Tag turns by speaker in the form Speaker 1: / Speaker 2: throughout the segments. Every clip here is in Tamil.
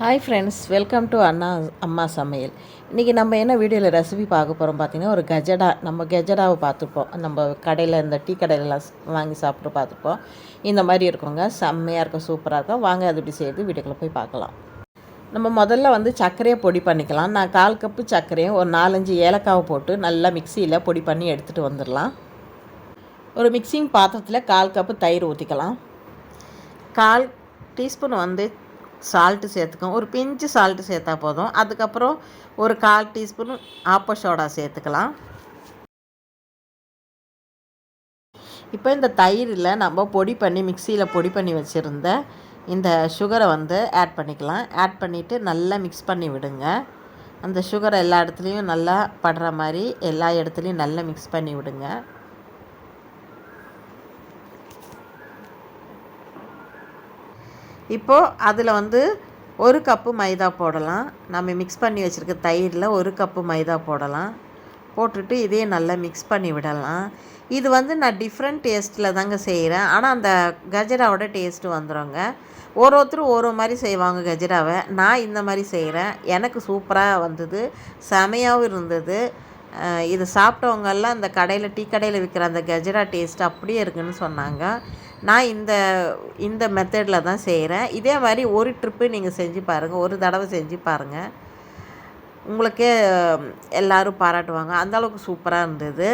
Speaker 1: ஹாய் ஃப்ரெண்ட்ஸ் வெல்கம் டு அண்ணா அம்மா சமையல் இன்றைக்கி நம்ம என்ன வீடியோவில் ரெசிபி பார்க்க போகிறோம் பார்த்திங்கன்னா ஒரு கஜடா நம்ம கஜடாவை பார்த்துப்போம் நம்ம கடையில் இந்த டீ கடையிலலாம் வாங்கி சாப்பிட்டு பார்த்துப்போம் இந்த மாதிரி இருக்குங்க செம்மையாக இருக்கும் சூப்பராக இருக்கும் வாங்க அது இப்படி செய்கிறது வீட்டுக்குள்ளே போய் பார்க்கலாம் நம்ம முதல்ல வந்து சர்க்கரையை பொடி பண்ணிக்கலாம் நான் கால் கப்பு சர்க்கரையும் ஒரு நாலஞ்சு ஏலக்காவை போட்டு நல்லா மிக்சியில் பொடி பண்ணி எடுத்துகிட்டு வந்துடலாம் ஒரு மிக்சிங் பாத்திரத்தில் கால் கப்பு தயிர் ஊற்றிக்கலாம் கால் டீஸ்பூன் வந்து சால்ட்டு சேர்த்துக்கோங்க ஒரு பிஞ்சு சால்ட்டு சேர்த்தா போதும் அதுக்கப்புறம் ஒரு கால் டீஸ்பூன் ஆப்போ சோடா சேர்த்துக்கலாம் இப்போ இந்த தயிரில் நம்ம பொடி பண்ணி மிக்சியில் பொடி பண்ணி வச்சுருந்த இந்த சுகரை வந்து ஆட் பண்ணிக்கலாம் ஆட் பண்ணிவிட்டு நல்லா மிக்ஸ் பண்ணி விடுங்க அந்த சுகரை எல்லா இடத்துலையும் நல்லா படுற மாதிரி எல்லா இடத்துலையும் நல்லா மிக்ஸ் பண்ணி விடுங்க இப்போது அதில் வந்து ஒரு கப்பு மைதா போடலாம் நம்ம மிக்ஸ் பண்ணி வச்சுருக்க தயிரில் ஒரு கப்பு மைதா போடலாம் போட்டுட்டு இதையே நல்லா மிக்ஸ் பண்ணி விடலாம் இது வந்து நான் டிஃப்ரெண்ட் டேஸ்ட்டில் தாங்க செய்கிறேன் ஆனால் அந்த கஜராவோட டேஸ்ட்டு வந்துடுங்க ஒரு ஒருத்தரும் ஒரு மாதிரி செய்வாங்க கஜராவை நான் இந்த மாதிரி செய்கிறேன் எனக்கு சூப்பராக வந்தது செமையாகவும் இருந்தது இது சாப்பிட்டவங்கெல்லாம் அந்த கடையில் டீ கடையில் விற்கிற அந்த கஜரா டேஸ்ட் அப்படியே இருக்குன்னு சொன்னாங்க நான் இந்த இந்த மெத்தடில் தான் செய்கிறேன் இதே மாதிரி ஒரு ட்ரிப்பு நீங்கள் செஞ்சு பாருங்கள் ஒரு தடவை செஞ்சு பாருங்கள் உங்களுக்கே எல்லோரும் பாராட்டுவாங்க அந்தளவுக்கு சூப்பராக இருந்தது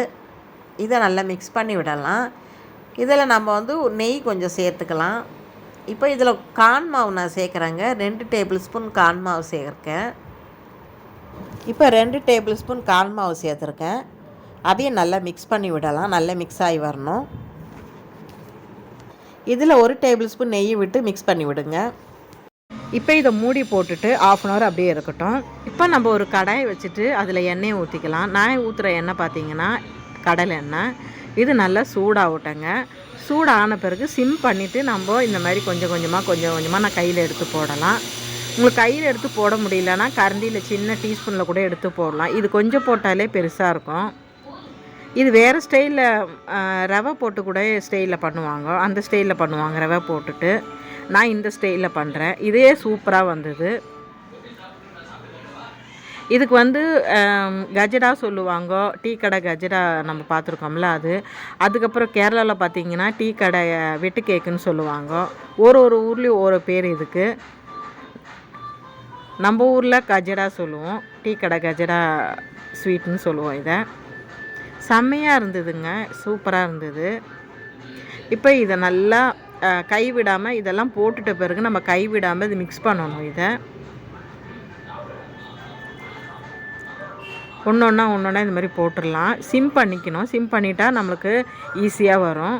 Speaker 1: இதை நல்லா மிக்ஸ் பண்ணி விடலாம் இதில் நம்ம வந்து நெய் கொஞ்சம் சேர்த்துக்கலாம் இப்போ இதில் கான் மாவு நான் சேர்க்குறேங்க ரெண்டு டேபிள் ஸ்பூன் கான் மாவு சேர்க்கேன் இப்போ ரெண்டு டேபிள் ஸ்பூன் கான் மாவு சேர்த்துருக்கேன் அதையும் நல்லா மிக்ஸ் பண்ணி விடலாம் நல்லா மிக்ஸ் ஆகி வரணும் இதில் ஒரு டேபிள் ஸ்பூன் நெய் விட்டு மிக்ஸ் பண்ணி விடுங்க இப்போ இதை மூடி போட்டுட்டு ஆஃப் அன் ஹவர் அப்படியே இருக்கட்டும் இப்போ நம்ம ஒரு கடாயை வச்சுட்டு அதில் எண்ணெயை ஊற்றிக்கலாம் நான் ஊற்றுற எண்ணெய் பார்த்தீங்கன்னா கடலை எண்ணெய் இது நல்லா சூடாகட்டங்க சூடான பிறகு சிம் பண்ணிவிட்டு நம்ம இந்த மாதிரி கொஞ்சம் கொஞ்சமாக கொஞ்சம் கொஞ்சமாக நான் கையில் எடுத்து போடலாம் உங்களுக்கு கையில் எடுத்து போட முடியலன்னா கரண்டியில் சின்ன டீஸ்பூனில் கூட எடுத்து போடலாம் இது கொஞ்சம் போட்டாலே பெருசாக இருக்கும் இது வேறு ஸ்டைலில் ரவை போட்டு கூட ஸ்டைலில் பண்ணுவாங்க அந்த ஸ்டைலில் பண்ணுவாங்க ரவை போட்டுட்டு நான் இந்த ஸ்டைலில் பண்ணுறேன் இதே சூப்பராக வந்தது இதுக்கு வந்து கஜடா சொல்லுவாங்க டீ கடை கஜடா நம்ம பார்த்துருக்கோம்ல அது அதுக்கப்புறம் கேரளாவில் பார்த்தீங்கன்னா டீ கடை வெட்டு கேக்குன்னு சொல்லுவாங்க ஒரு ஒரு ஊர்லேயும் ஒரு பேர் இதுக்கு நம்ம ஊரில் கஜடா சொல்லுவோம் டீ கடை கஜடா ஸ்வீட்னு சொல்லுவோம் இதை செம்மையாக இருந்ததுங்க சூப்பராக இருந்தது இப்போ இதை நல்லா கைவிடாமல் இதெல்லாம் போட்டுட்ட பிறகு நம்ம கைவிடாமல் இது மிக்ஸ் பண்ணணும் இதை ஒன்று ஒன்றா ஒன்று ஒன்றா இந்த மாதிரி போட்டுடலாம் சிம் பண்ணிக்கணும் சிம் பண்ணிட்டால் நம்மளுக்கு ஈஸியாக வரும்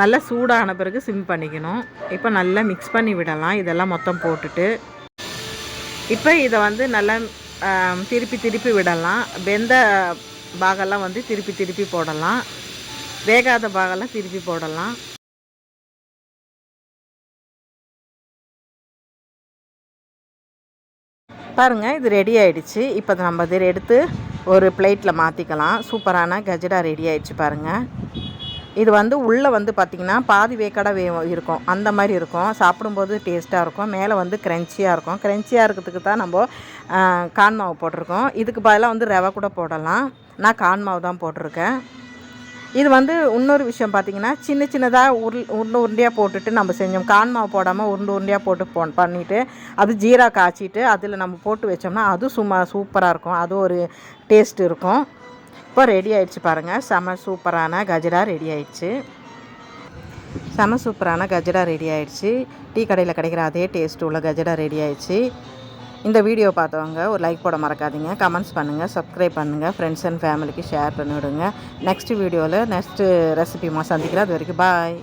Speaker 1: நல்லா சூடான பிறகு சிம் பண்ணிக்கணும் இப்போ நல்லா மிக்ஸ் பண்ணி விடலாம் இதெல்லாம் மொத்தம் போட்டுட்டு இப்போ இதை வந்து நல்லா திருப்பி திருப்பி விடலாம் வெந்த பாகெல்லாம் வந்து திருப்பி திருப்பி போடலாம் வேகாத பாகெல்லாம் திருப்பி போடலாம் பாருங்கள் இது ரெடி ஆகிடுச்சு இப்போ நம்ம இதை எடுத்து ஒரு பிளேட்டில் மாற்றிக்கலாம் சூப்பரான கஜடா ரெடி ஆகிடுச்சு பாருங்கள் இது வந்து உள்ளே வந்து பார்த்திங்கன்னா பாதி வேக்காடாக வே இருக்கும் அந்த மாதிரி இருக்கும் சாப்பிடும்போது டேஸ்ட்டாக இருக்கும் மேலே வந்து க்ரன்ச்சியாக இருக்கும் க்ரன்ச்சியாக இருக்கிறதுக்கு தான் நம்ம கான் மாவு போட்டிருக்கோம் இதுக்கு பதிலாக வந்து ரவை கூட போடலாம் நான் கான் மாவு தான் போட்டிருக்கேன் இது வந்து இன்னொரு விஷயம் பார்த்திங்கன்னா சின்ன சின்னதாக உருள் உருண்டு உருண்டையாக போட்டுட்டு நம்ம செஞ்சோம் கான் மாவு போடாமல் உருண்டு உருண்டையாக போட்டு போ பண்ணிவிட்டு அது ஜீரா காய்ச்சிட்டு அதில் நம்ம போட்டு வச்சோம்னா அது சும்மா சூப்பராக இருக்கும் அது ஒரு டேஸ்ட் இருக்கும் இப்போ ரெடி ஆயிடுச்சு பாருங்கள் செம சூப்பரான கஜரா ரெடி ஆயிடுச்சு செம சூப்பரான கஜரா ரெடி ஆயிடுச்சு டீ கடையில் கிடைக்கிற அதே டேஸ்ட் உள்ள கஜரா ரெடி ஆயிடுச்சு இந்த வீடியோ பார்த்தவங்க ஒரு லைக் போட மறக்காதீங்க கமெண்ட்ஸ் பண்ணுங்கள் சப்ஸ்கிரைப் பண்ணுங்கள் ஃப்ரெண்ட்ஸ் அண்ட் ஃபேமிலிக்கு ஷேர் பண்ணிவிடுங்க நெக்ஸ்ட் வீடியோவில் நெக்ஸ்ட்டு ரெசிபிமா சந்திக்கிறேன் அது வரைக்கும் பாய்